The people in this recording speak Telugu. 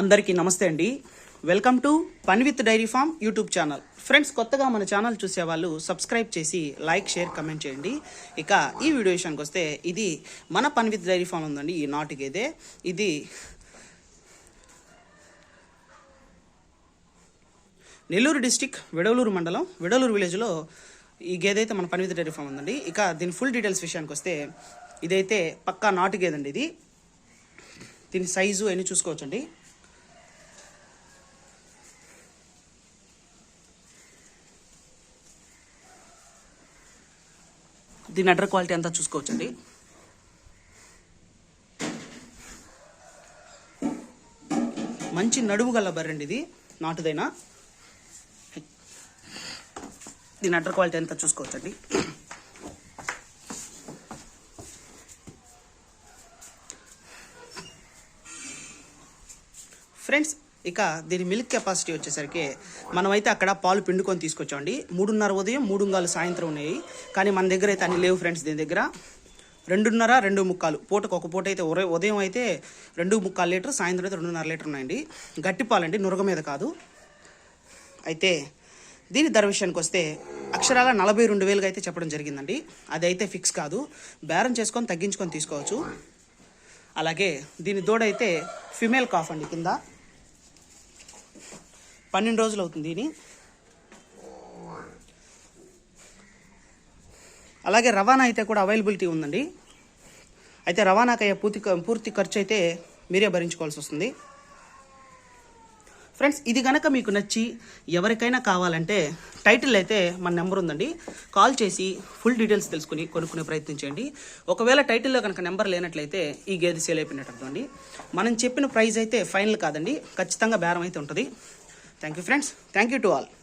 అందరికీ నమస్తే అండి. Welcome to fun with dairy farm YouTube channel friends కొత్తగా మన ఛానల్ చూసే వాళ్ళు సబ్స్క్రైబ్ చేసి లైక్ షేర్ కమెంట్ చేయండి. ఇక ఈ వీడియో విషయానికి వస్తే ఇది మన పన్ విత్ డైరీ ఫామ్ ఉందండి ఈ నాటు గేదె ఇది నెల్లూరు డిస్టిక్ విడవలూరు మండలం విడవలూరు విలేజ్లో ఈ గేదె అయితే మన పని విత్ డైరీ ఫామ్ ఉందండి. ఇక దీని ఫుల్ డీటెయిల్స్ విషయానికి వస్తే ఇదైతే పక్కా నాటు గేదండి ఇది. దీని సైజు అన్ని చూసుకోవచ్చండి? దీని అడ్డర్ క్వాలిటీ అంతా చూసుకోవచ్చండి. మంచి నడుము గల బర్రెండి ఇది. నాటుదైనా. దీని అడ్డర్ క్వాలిటీ అంతా చూసుకోవచ్చండి. ఫ్రెండ్స్ ఇక దీని మిల్క్ కెపాసిటీ వచ్చేసరికి మనమైతే అక్కడ పాలు పిండుకొని తీసుకొచ్చామండి. మూడున్నర ఉదయం మూడుంగాలు సాయంత్రం ఉన్నాయి. కానీ మన దగ్గర అయితే అన్ని లేవు ఫ్రెండ్స్ దీని దగ్గర. రెండున్నర రెండు ముక్కాలు. పూటకు ఒక పూట అయితే ఉర- ఉదయం అయితే రెండు ముక్కాలు లీటర్ సాయంత్రం అయితే రెండున్నర లీటర్ ఉన్నాయండి. గట్టి పాలండి నురగ మీద కాదు. అయితే దీని ధర విషయానికి వస్తే అక్షరాల నలభై రెండు వేలుగా అయితే చెప్పడం జరిగిందండి. అది అయితే ఫిక్స్ కాదు. బేరం చేసుకొని తగ్గించుకొని తీసుకోవచ్చు. అలాగే దీని దూడ అయితే ఫిమేల్ కాఫ్ అండి కింద. పన్నెండు రోజులు అవుతుంది దీని అలాగే రవాణా అయితే కూడా అవైలబిలిటీ ఉందండి. అయితే రవాణాకి అయ్యే పూర్తి పూర్తి ఖర్చు అయితే మీరే భరించుకోవాల్సి వస్తుంది. ఫ్రెండ్స్ ఇది కనుక మీకు నచ్చి ఎవరికైనా కావాలంటే టైటిల్ అయితే మన నెంబర్ ఉందండి. కాల్ చేసి ఫుల్ డీటెయిల్స్ తెలుసుకుని కొనుక్కునే ప్రయత్నం చేయండి. ఒకవేళ టైటిల్లో కనుక నెంబర్ లేనట్లయితే ఈ గేదె సేల్ అయిపోయినట్టు అండి. మనం చెప్పిన ప్రైస్ అయితే ఫైనల్ కాదండి. ఖచ్చితంగా బేరం అయితే ఉంటుంది. Thank you friends. Thank you to all.